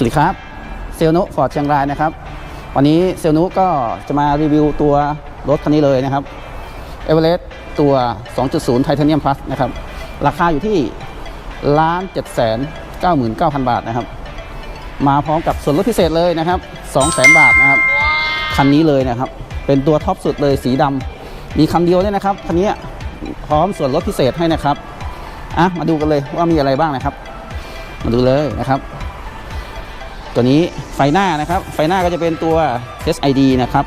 สวัสดีครับ เซลนุฟอร์ดเชียงรายนะครับ วันนี้เซลนุก็จะมารีวิวตัวรถคันนี้เลยนะครับเอเวอเรสต์ตัว 2.0 ไทเทเนียมพลัสนะครับ ราคาอยู่ที่ล้านเจ็ดแสนเก้าหมื่นเก้าพันบาทนะครับ มาพร้อมกับส่วนลดพิเศษเลยนะครับ2 0 0 0 0 0บาทนะครับ คันนี้เลยนะครับ เป็นตัวท็อปสุดเลยสีดำมีคันเดียวเนี่ยนะครับ คันนี้พร้อมส่วนลดพิเศษให้นะครับ อะ มาดูกันเลยว่ามีอะไรบ้างนะครับ มาดูเลยนะครับ ตัวนี้ไฟหน้านะครับ ไฟหน้าก็จะเป็นตัว SID นะครับ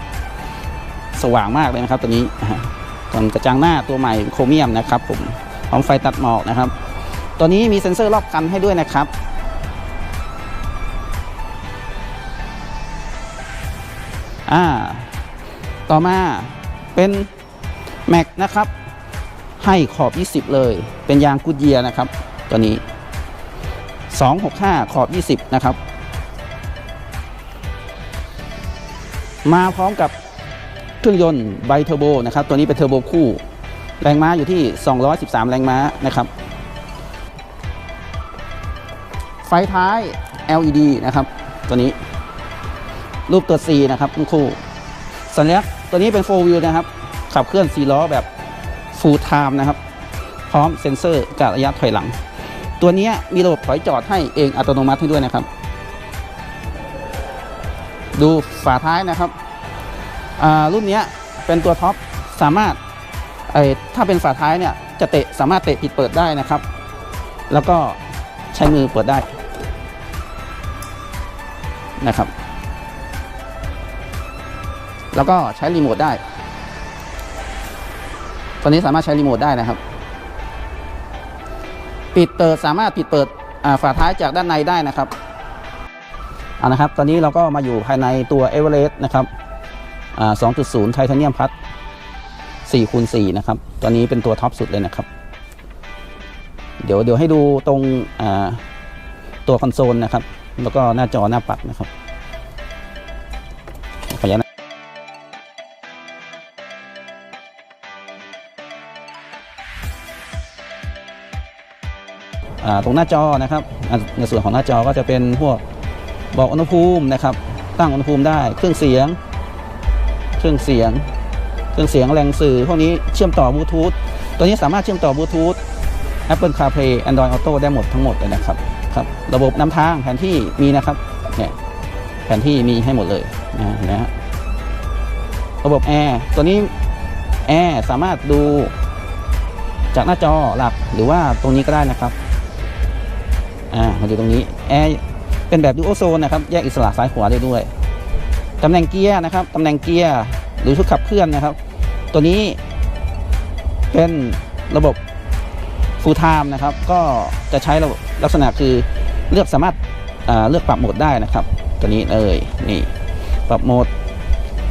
สว่างมากเลยนะครับ ตัวนี้อ่าส่วนกระจังหน้าตัวใหม่โครเมียมนะครับผมพร้อมไฟตัดหมอกนะครับ ตัวนี้มีเซ็นเซอร์รอบคันให้ด้วยนะครับอ่าต่อมาเป็นแม็กนะครับ ให้ขอบ 20 เลย เป็นยางกูดเยียนะครับ ตัวนี้ 265 ขอบ 20 นะครับ มาพร้อมกับเครื่องยนต์ไบเทอร์โบนะครับ ตัวนี้เป็นเทอร์โบคู่ แรงม้าอยู่ที่ 213 แรงม้านะครับ ไฟท้าย LED นะครับ ตัวนี้ รูปตัว C นะครับทั้งคู่ สัญลักษณ์ตัวนี้เป็น 4 wheel นะครับ ขับเคลื่อน 4 ล้อแบบ full time นะครับ พร้อมเซ็นเซอร์กะระยะถอยหลัง ตัวนี้มีระบบถอยจอดให้เองอัตโนมัติให้ด้วยนะครับ ดูฝาท้ายนะครับอ่ารุ่นนี้เป็นตัวท็อปสามารถไอถ้าเป็นฝาท้ายเนี่ยจะเตะสามารถเตะปิดเปิดได้นะครับ แล้วก็ใช้มือเปิดได้นะครับ แล้วก็ใช้รีโมทได้ตอนนี้สามารถใช้รีโมทได้นะครับ ปิดเปิดสามารถปิดเปิดฝาท้ายจากด้านในได้นะครับ อานะครับ ตอนนี้เราก็มาอยู่ภายในตัวเอเวอเรสต์นะครับอ่า2.0ไทเทเนียมพัด4คูณ4นะครับ ตัวนี้เป็นตัวท็อปสุดเลยนะครับ เดี๋ยวเดี๋ยวให้ดูตรงอ่าตัวคอนโซลนะครับ แล้วก็หน้าจอหน้าปัดนะครับขออนุญาตนะตรงหน้าจอนะครับ ในส่วนของหน้าจอก็จะเป็นพวก บอกอุณหภูมินะครับ ตั้งอุณหภูมิได้ เครื่องเสียง เครื่องเสียง เครื่องเสียงแรงสื่อพวกนี้เชื่อมต่อบลูทูธ ตัวนี้สามารถเชื่อมต่อบลูทูธ Apple CarPlay Android Auto ได้หมดทั้งหมดเลยนะครับ ครับ ระบบนำทางแผนที่มีนะครับ เนี่ย แผนที่มีให้หมดเลยนะนะฮะระบบแอร์ ตัวนี้แอร์สามารถดูจากหน้าจอหลักหรือว่าตรงนี้ก็ได้นะครับ อ่า มาดูตรงนี้แอร์ เป็นแบบดูโอโซนนะครับแยกอิสระซ้ายขวาได้ด้วยตำแหน่งเกียร์นะครับตำแหน่งเกียร์หรือชุดขับเคลื่อนนะครับ ตัวนี้เป็นระบบ full time นะครับ ก็จะใช้ระบบลักษณะคือเลือกสามารถอ่าเลือกปรับโหมดได้นะครับ ตัวนี้เลยนี่ปรับโหมด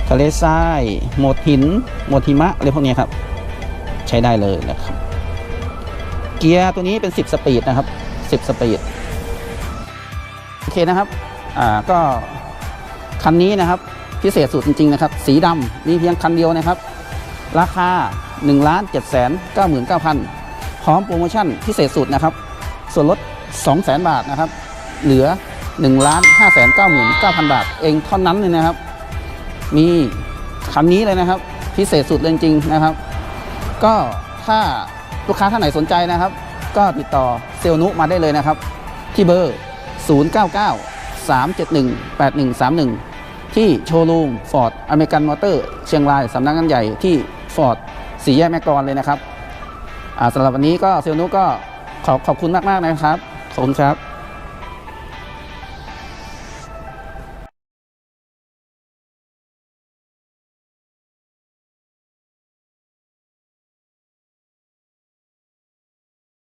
ทะเลทรายโหมดหินโหมดหิมะอะไรพวกนี้ครับ ใช้ได้เลยนะครับ เกียร์ตัวนี้เป็น 10 สปีดนะครับ 10 สปีด โอเคนะครับอ่าก็คันนี้นะครับพิเศษสุดจริงๆนะครับ สีดำมีเพียงคันเดียวนะครับ ราคา1 7 9 9 9 0 0 0 พร้อมโปรโมชั่นพิเศษสุดนะครับ ส่วนลด 200,000 บาทนะครับ เหลือ 1 5 9 9 9 0 0 0บาท เองเท่านั้นเลยนะครับ มีคันนี้เลยนะครับ พิเศษสุดเลยจริงๆนะครับ ก็ถ้าลูกค้าท่านไหนสนใจนะครับ ก็ติดต่อเซลนุมาได้เลยนะครับ ที่เบอร์ 099 371 8131 ที่โชว์รูมฟอร์ดอเมริกันมอเตอร์เชียงรายสำนักงานใหญ่ที่ฟอร์ดสี่แยกแม่กลอนเลยนะครับสำหรับวันนี้ก็เซลล์นุก็ขอขอบคุณมาก ๆ นะครับ ขอบคุณครับ